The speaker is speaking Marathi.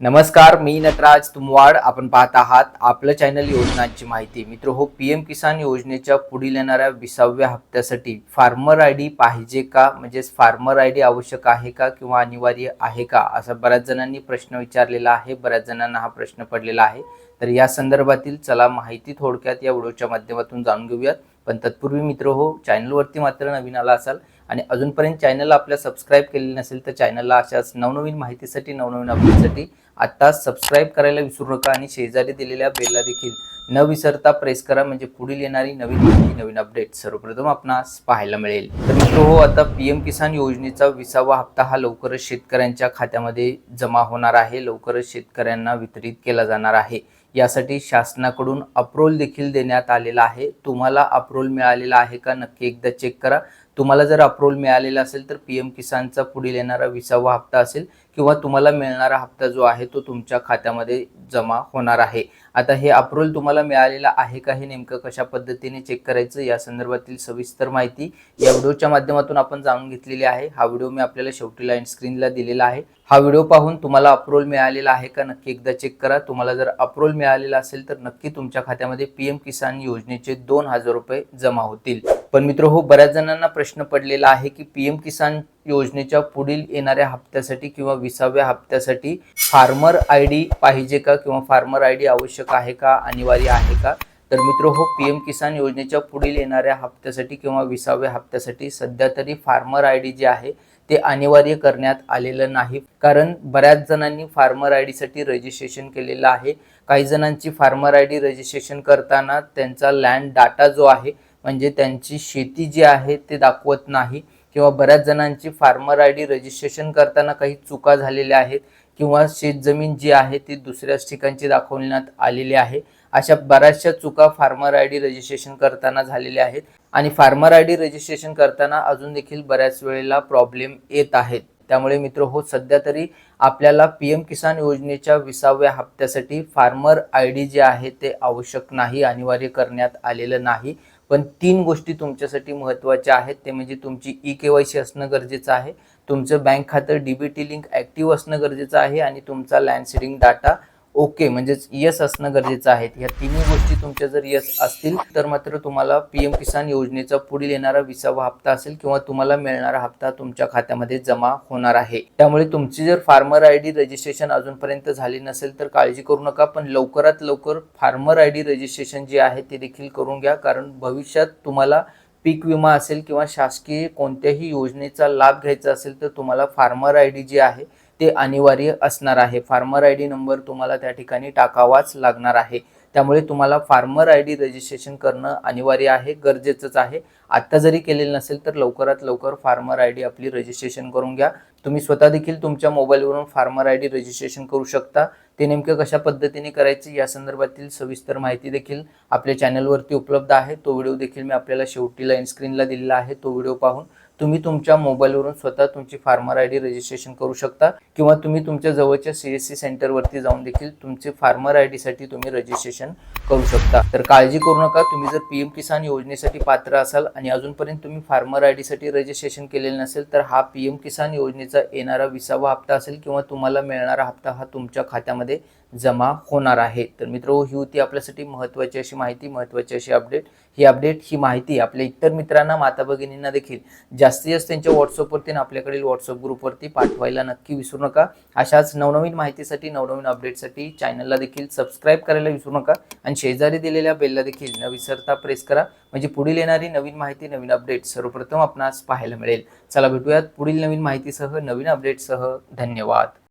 नमस्कार मी नटराज तुमवाड. आपण पाहत आहात आपलं चॅनल योजनांची माहिती. मित्र हो पी एम किसान योजनेच्या पुढील येणाऱ्या विसाव्या हप्त्यासाठी फार्मर आय डी पाहिजे का? म्हणजेच फार्मर आय डी आवश्यक आहे का किंवा अनिवार्य आहे का? असा बऱ्याच जणांनी प्रश्न विचारलेला आहे. बऱ्याच जणांना हा प्रश्न पडलेला आहे. तर या संदर्भातील चला माहिती थोडक्यात या व्हिडिओच्या माध्यमातून जाणून घेऊयात. पण तत्पूर्वी मित्र हो चॅनलवरती मात्र नवीन आला असाल आणि अजूनपर्यंत चॅनलला आपल्या सबस्क्राईब केलेली नसेल तर चॅनलला अशाच नवनवीन माहितीसाठी नवनवीन अपडेटसाठी आत्ता सबस्क्राईब करायला विसरू नका आणि शेजारी दिलेल्या बेलला देखील न विसरता प्रेस करा. म्हणजे पुढील येणारी नवीन माहिती नवीन अपडेट सर्वप्रथम आपणास पाहायला मिळेल. तर मित्र हो आता पी एम किसान योजनेचा विसावा हप्ता हा लवकरच शेतकऱ्यांच्या खात्यामध्ये जमा होणार आहे. लवकरच शेतकऱ्यांना वितरित केला जाणार आहे. यासाठी शासनाकडून अप्रोल देखील देण्यात आलेला आहे. तुम्हाला अप्रोल मिळालेला आहे का नक्की एकदा चेक करा. तुम्हाला जर अप्रूव्हल मिळालेला असेल तर पी एम किसानचा पुढील येणारा विसावा हप्ता असेल किंवा तुम्हाला मिळणारा हप्ता जो आहे तो तुमच्या खात्यामध्ये जमा होणार आहे. आता हे अप्रूव्हल तुम्हाला मिळालेला आहे का हे नेमकं कशा पद्धतीने चेक करायचं या संदर्भातील सविस्तर माहिती या व्हिडिओच्या माध्यमातून आपण जाणून घेतलेली आहे. हा व्हिडिओ मी आपल्याला शेवटी लाईन स्क्रीनला दिलेला आहे. हा व्हिडिओ पाहून तुम्हाला अप्रूव्हल मिळालेला आहे का नक्की एकदा चेक करा. तुम्हाला जर अप्रूव्हल मिळालेला असेल तर नक्की तुमच्या खात्यामध्ये पी एम किसान योजनेचे दोन हजार रुपये जमा होतील. पण मित्र हो बऱ्याच जणांना प्रश्न पडलेला आहे की पी एम किसान योजनेच्या पुढील येणाऱ्या हप्त्यासाठी किंवा विसाव्या हप्त्यासाठी फार्मर आय डी पाहिजे का किंवा फार्मर आय डी आवश्यक आहे का अनिवार्य आहे का? तर मित्र हो पी एम किसान योजनेच्या पुढील येणाऱ्या हप्त्यासाठी किंवा विसाव्या हप्त्यासाठी सध्या तरी फार्मर आय डी जे आहे ते अनिवार्य करण्यात आलेलं नाही. कारण बऱ्याच जणांनी फार्मर आय डीसाठी रजिस्ट्रेशन केलेलं आहे. काही जणांची फार्मर आय डी रजिस्ट्रेशन करताना त्यांचा लँड डाटा जो आहे म्हणजे त्यांची शेती जी आहे ते दाखवत नाही किंवा बऱ्याच जणांची फार्मर आय डी रजिस्ट्रेशन करताना काही चुका झालेल्या आहेत किंवा शेतजमीन जी आहे ती दुसऱ्याच ठिकाणची दाखवण्यात आलेली आहे. अशा बऱ्याचशा चुका फार्मर आय डी रजिस्ट्रेशन करताना झालेल्या आहेत आणि फार्मर आय डी रजिस्ट्रेशन करताना अजून देखील बऱ्याच वेळेला प्रॉब्लेम येत आहेत. त्यामुळे मित्र हो सध्या तरी आपल्याला पी एम किसान योजनेच्या विसाव्या हप्त्यासाठी फार्मर आय डी जे आहे ते आवश्यक नाही अनिवार्य करण्यात आलेलं नाही. पण तीन गोष्टी तुमच्यासाठी महत्त्वाच्या आहेत. ते म्हणजे तुमची ई के वाय सी असणं गरजेचं आहे. तुमचं बँक खातं D B T link active असणं गरजेचं आहे आणि तुमचा लँड सेडिंग डाटा ओके म्हणजेच यस असणं गरजेचं आहे. ह्या तिन्ही गोष्टी तुमच्या जर यस असतील तर मात्र तुम्हाला पी एम किसान योजनेचा पुढील येणारा विसावा हप्ता असेल किंवा तुम्हाला मिळणारा हप्ता तुमच्या खात्यामध्ये जमा होणार आहे. त्यामुळे तुमची जर फार्मर आय डी रजिस्ट्रेशन अजूनपर्यंत झाली नसेल तर काळजी करू नका पण लवकरात लवकर फार्मर आय डी रजिस्ट्रेशन जे आहे ते देखील करून घ्या. कारण भविष्यात तुम्हाला पीक विमा असेल किंवा शासकीय कोणत्याही योजनेचा लाभ घ्यायचा असेल तर तुम्हाला फार्मर आय डी जी आहे ते अनिवार्य असणार आहे. फार्मर आय डी नंबर तुम्हाला त्या ठिकाणी टाकावाच लागणार आहे. त्यामुळे तुम्हाला फार्मर आय डी रजिस्ट्रेशन करणं अनिवार्य आहे गरजेचंच आहे. आत्ता जरी केलेलं नसेल तर लवकरात लवकर फार्मर आय डी आपली रजिस्ट्रेशन करून घ्या. तुम्ही स्वतः देखील तुमच्या मोबाईलवरून फार्मर आय डी रजिस्ट्रेशन करू शकता. ते नेमकं कशा पद्धतीने करायचे या संदर्भातील सविस्तर माहिती देखील आपल्या चॅनलवरती उपलब्ध आहे. तो व्हिडिओ देखील मी आपल्याला शेवटी लाईन स्क्रीनला दिलेला आहे. तो व्हिडिओ पाहून तुम्ही तुमच्या मोबाईलवरून स्वतः तुमची फार्मर आय डी रजिस्ट्रेशन करू शकता किंवा तुम्ही तुमच्या जवळच्या सी एस सी सेंटरवरती जाऊन देखील तुमचे फार्मर आय डीसाठी तुम्ही रजिस्ट्रेशन करू शकता. तर काळजी करू नका तुम्ही जर पी एम किसान योजनेसाठी पात्र असाल आणि अजूनपर्यंत तुम्ही फार्मर आय डीसाठी रजिस्ट्रेशन केलेलं नसेल तर हा पी एम किसान योजनेचा येणारा विसावा हप्ता असेल किंवा तुम्हाला मिळणारा हप्ता हा तुमच्या खात्यामध्ये जमा होणार आहे. तर मित्र ही होती आपल्यासाठी महत्त्वाची अशी माहिती महत्त्वाची अशी अपडेट ही अपडेट ही माहिती आपल्या इतर मित्रांना माता भगिनींना देखील जास्तीत जास्त त्यांच्या व्हॉट्सअपवरती आणि आपल्याकडील व्हॉट्सअप ग्रुपवरती पाठवायला नक्की विसरू नका. अशाच नवनवीन माहितीसाठी नवनवीन अपडेटसाठी चॅनलला देखील सबस्क्राईब करायला विसरू नका. आणि शेजारी दिलेल्या बेलला देखील न विसरता प्रेस करा. म्हणजे पुढील येणारी नवीन माहिती नवीन अपडेट सर्वप्रथम आपणास पाहायला मिळेल. चला भेटूयात पुढील नवीन माहितीसह नवीन अपडेटसह धन्यवाद.